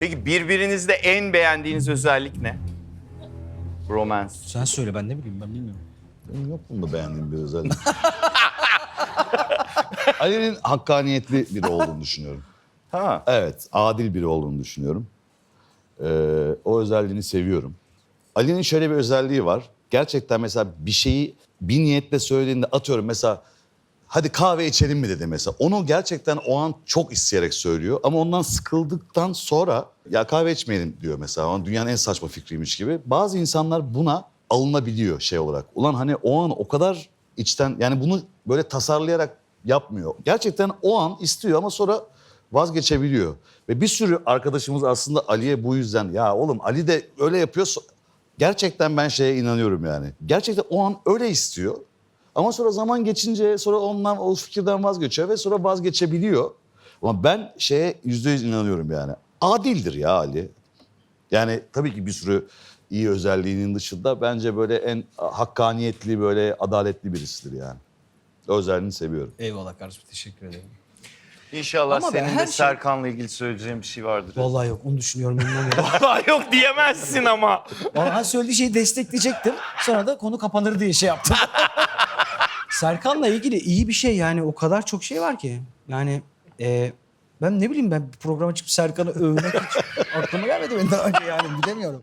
Peki birbirinizde en beğendiğiniz özellik ne? Romance. Sen söyle ben ne bileyim ben bilmiyorum. Benim yok bunda beğendiğim bir özellik. Ali'nin hakkaniyetli biri olduğunu düşünüyorum. Ha. Evet, adil biri olduğunu düşünüyorum. Ee, o özelliğini seviyorum. Ali'nin şöyle bir özelliği var. Gerçekten mesela bir şeyi bir niyetle söylediğinde atıyorum mesela hadi kahve içelim mi dedi mesela. Onu gerçekten o an çok isteyerek söylüyor. Ama ondan sıkıldıktan sonra ya kahve içmeyelim diyor mesela. Dünyanın en saçma fikriymiş gibi. Bazı insanlar buna alınabiliyor şey olarak. Ulan hani o an o kadar içten yani bunu böyle tasarlayarak yapmıyor. Gerçekten o an istiyor ama sonra vazgeçebiliyor. Ve bir sürü arkadaşımız aslında Ali'ye bu yüzden ya oğlum Ali de öyle yapıyorsa gerçekten ben şeye inanıyorum yani. Gerçekten o an öyle istiyor. Ama sonra zaman geçince sonra ondan o fikirden vazgeçiyor ve sonra vazgeçebiliyor. Ama ben şeye yüzde yüz inanıyorum yani. Adildir ya Ali. Yani tabii ki bir sürü iyi özelliğinin dışında bence böyle en hakkaniyetli böyle adaletli birisidir yani. O özelliğini seviyorum. Eyvallah kardeşim teşekkür ederim. İnşallah Ama ben senin her de şey- Serkan'la ilgili söyleyeceğim bir şey vardır. Vallahi yok onu düşünüyorum bilmiyorum. Vallahi yok diyemezsin ama. Vallahi söylediği şeyi destekleyecektim. Sonra da konu kapanır diye şey yaptım. Serkan'la ilgili iyi bir şey yani o kadar çok şey var ki. Yani e, ben ne bileyim ben programa çıkıp Serkan'ı övmek hiç aklıma gelmedi benim daha önce yani bilemiyorum.